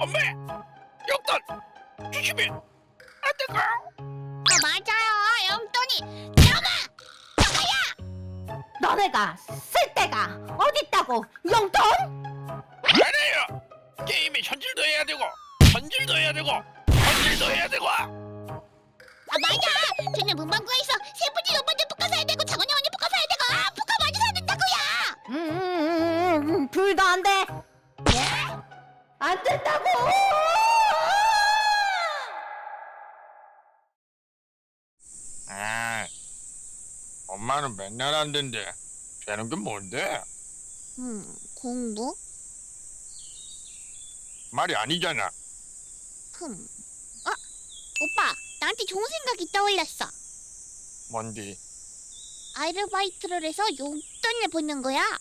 엄마 용돈 주시면 안 될까요? 아, 맞아요. 용돈이 잠깐만. 너네가 쓸 데가 어딨다고 용돈? 아니에요 게임에 현질도 해야 되고 현질도 해야 되고 현질도 해야 되고 아 맞아. 저는 문방구에 엄마는 맨날 안 된대 되는 게 뭔데? 음 공부? 말이 아니잖아 흠. 어 오빠 나한테 좋은 생각이 떠올랐어. 뭔디 아르바이트를 해서 용돈을 버는 거야.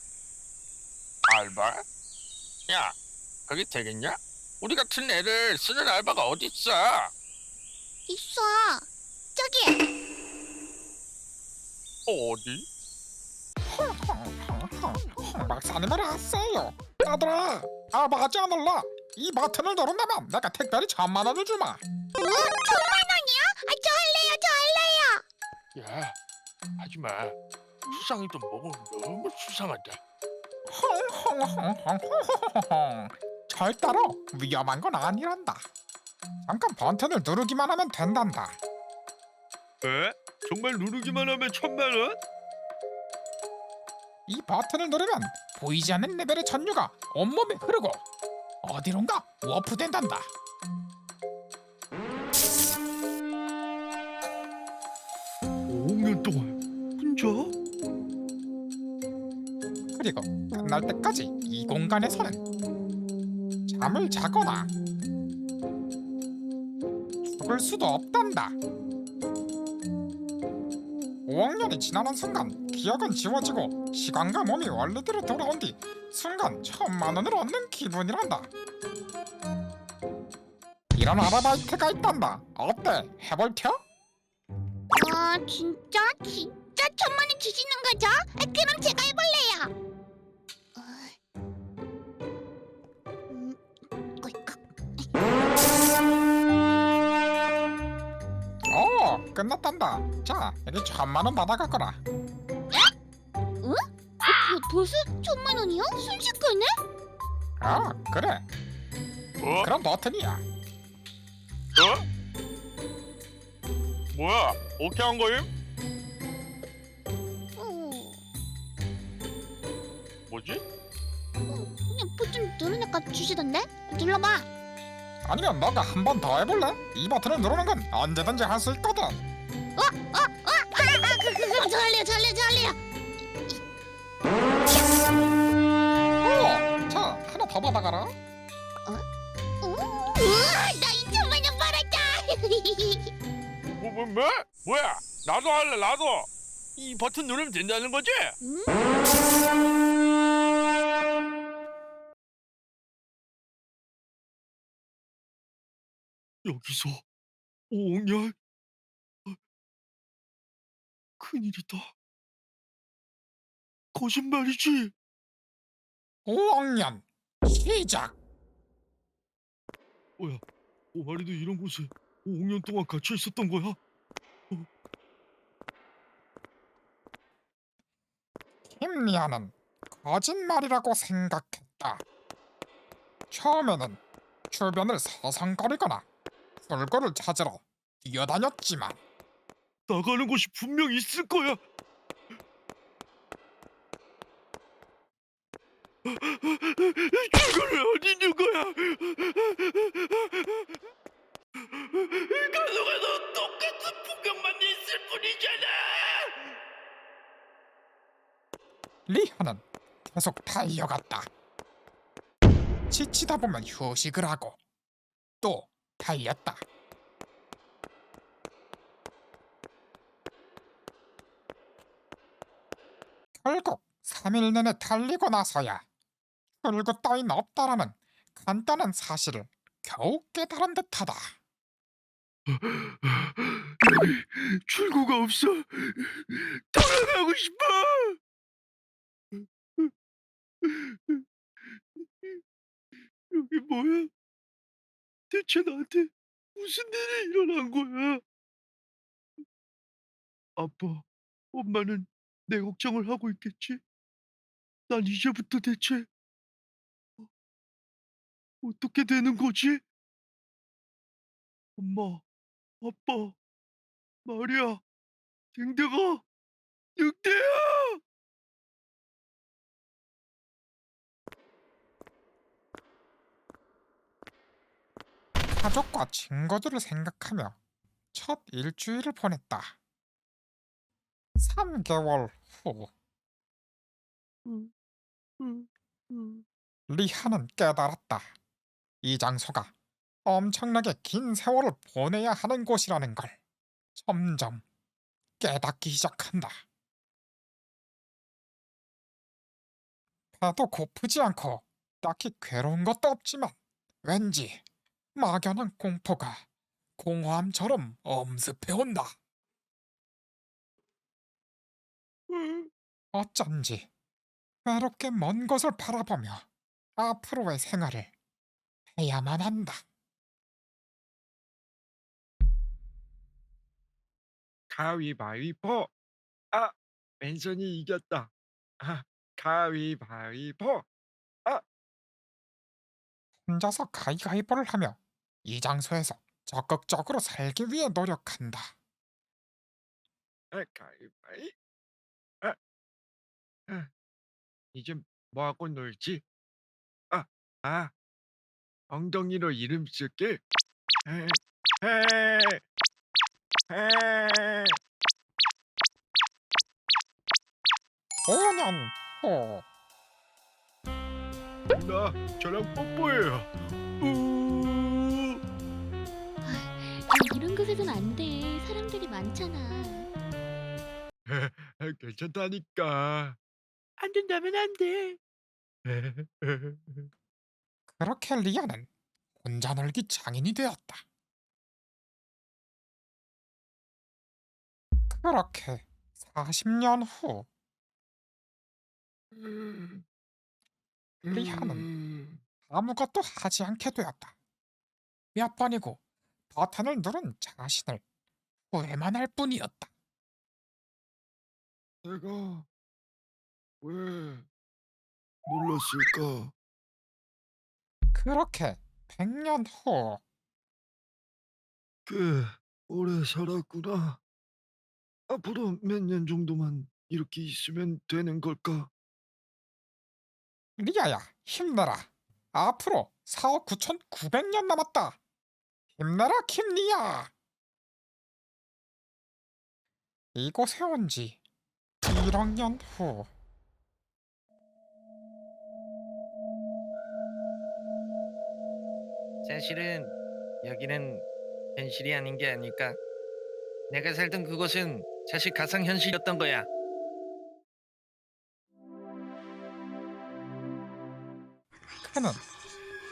알바? 야 그게 되겠냐? 우리 같은 애를 쓰는 알바가 어딨어 있어. 저기. 어디? 박사님을 아세요 아들아 알바하지 않을라 이 버튼을 누른다면 내가 특별히 천만 원을 주마 어? 천만 원이야? 아, 저 할래요, 저 할래요. 야 하지마 수상이 좀 먹으면 너무 수상하다 헝헝헝헝헝헝 절대로 위험한 건 아니란다 잠깐 버튼을 누르기만 하면 된단다 에? 정말 누르기만 하면 천만 원? 이 버튼을 누르면 보이지 않는 레벨의 전류가 온몸에 흐르고 어디론가 워프된단다 5년 동안 혼자? 그리고 끝날 때까지 이 공간에서는 잠을 자거나 죽을 수도 없단다. 5학년이 지나는 순간 기억은 지워지고 시간과 몸이 원래대로 돌아온 뒤 순간 천만 원을 얻는 기분이란다. 이런 아르바이트가 있단다. 어때? 해볼 텨? 아, 진짜? 진짜 천만 원 주시는 거죠? 아, 그럼 제가 해볼래요. 끝났단다. 자, 여기 천만 원 받아가거라. 어, 그, 벌써 천만 원이요? 순식간에? 아, 그래. 어? 그럼 버튼이야. 어? 뭐야? 오케이 한 거임? 어, 뭐지? 그냥 버튼 누르니까 주시던데? 눌러봐. 아니면 너가 한 번 더 해볼래? 이 버튼을 누르는 건 언제든지 할 수 있거든. 어, 어, 어, 아, 아, 그, 그, 그럼 저 할래요, 저 할래요, 저 할래요. 오, 자 하나 더 받아가라. 우, 우와, 나 2천만 원 벌었다. 뭐, 뭐, 뭐? 뭐야? 나도 할래 나도 이 버튼 누르면 된다는 거지? 음? 여기서 5년? 큰일이다 거짓말이지? 5학년 시작. 뭐야 오마리도 이런 곳에 5년 동안 갇혀 있었던 거야? 김리아는 거짓말이라고 생각했다. 처음에는 주변을 서성거리거나 불구를 찾으러 뛰어다녔지만 나가는 곳이 분명 있을 거야 이거는 어디 있는 거야? 가서가서 똑같은 풍경만 있을 뿐이잖아 리하는 계속 달려갔다. 지치다 보면 휴식을 하고 또 달렸다. 결국 3일 내내 달리고 나서야 출구 따윈 없다라는 간단한 사실을 겨우 깨달은 듯하다. 출구가 없어 돌아가고 싶어 여기 뭐야? 대체 나한테 무슨 일이 일어난 거야? 아빠, 엄마는 내 걱정을 하고 있겠지? 난 이제부터 대체 어, 어떻게 되는 거지? 엄마, 아빠, 마리아, 댕댕아, 늑대야! 가족과 친구들을 생각하며 첫 일주일을 보냈다. 3개월 후 음, 음, 음. 리하는 깨달았다. 이 장소가 엄청나게 긴 세월을 보내야 하는 곳이라는 걸 점점 깨닫기 시작한다. 배도 고프지 않고 딱히 괴로운 것도 없지만 왠지 막연한 공포가 공허함처럼 엄습해온다. 음. 어쩐지 외롭게 먼 곳을 바라보며 앞으로의 생활을 해야만 한다. 가위바위보. 아, 왼손이 이겼다. 아, 가위바위보. 혼자서 가위가위보를 하며 이 장소에서 적극적으로 살기 위해 노력한다. 아, 가위바위. 아, 아, 이제 뭐 하고 놀지? 아, 아, 엉덩이로 이름 쓸게. 에, 에, 에. 5년 후 나 저랑 뽀뽀해요. 우. 곳에선 안 돼. 사람들이 많잖아. 아, 괜찮다니까. 안 된다면 안 돼. 그렇게 리아는 혼자 놀기 장인이 되었다. 그렇게 40년 후 리아는 아무것도 하지 않게 되었다. 몇 번이고 버튼을 누른 자신을 후회만 할 뿐이었다. 내가 왜 놀랐을까? 그렇게 100년 후 꽤 오래 살았구나. 앞으로 몇 년 정도만 이렇게 있으면 되는 걸까? 리아야 힘내라. 앞으로 4억 9,900년 남았다. 힘내라 김리아. 이곳에 온 지 1억 년 후. 사실은 여기는 현실이 아닌 게 아닐까. 내가 살던 그곳은 사실 가상 현실이었던 거야.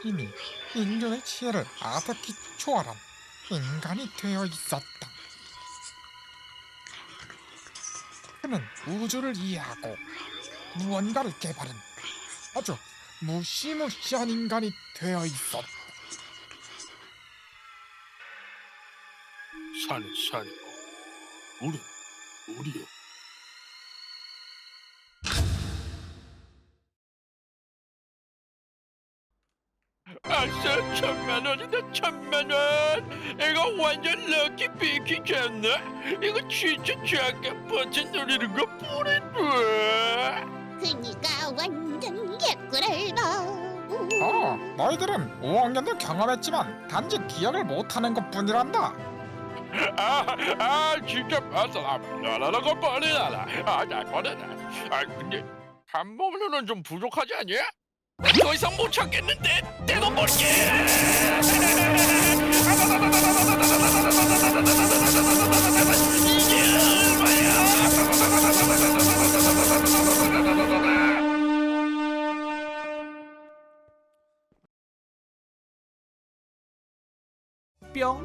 이미 인류의 지혜를 아득히 초월한 인간이 되어 있었다. 그는 우주를 이해하고 무언가를 개발한 아주 무시무시한 인간이 되어 있었다. 산은 산이고 우린 우리요. 아싸 천만 원이다 천만 원 이거 완전 럭키 비키잖아 이거 진짜 잠깐 버튼 누리는 거 뿌리네 그니까 완전 개꿀을 봐. 어, 너희들은 5억 년을 경험했지만 단지 기억을 못하는 것뿐이란다. 아, 아 진짜 아싸 나라라고 버리라라 아나 버려라 아 근데 한 몸으로는 좀 부족하지 않냐? 더 이상 못 참겠는데 내돈 얼마야 뿅.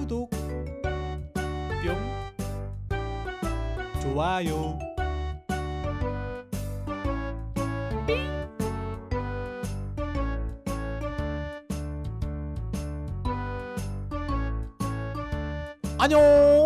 구독. 뿅. 좋아요 안녕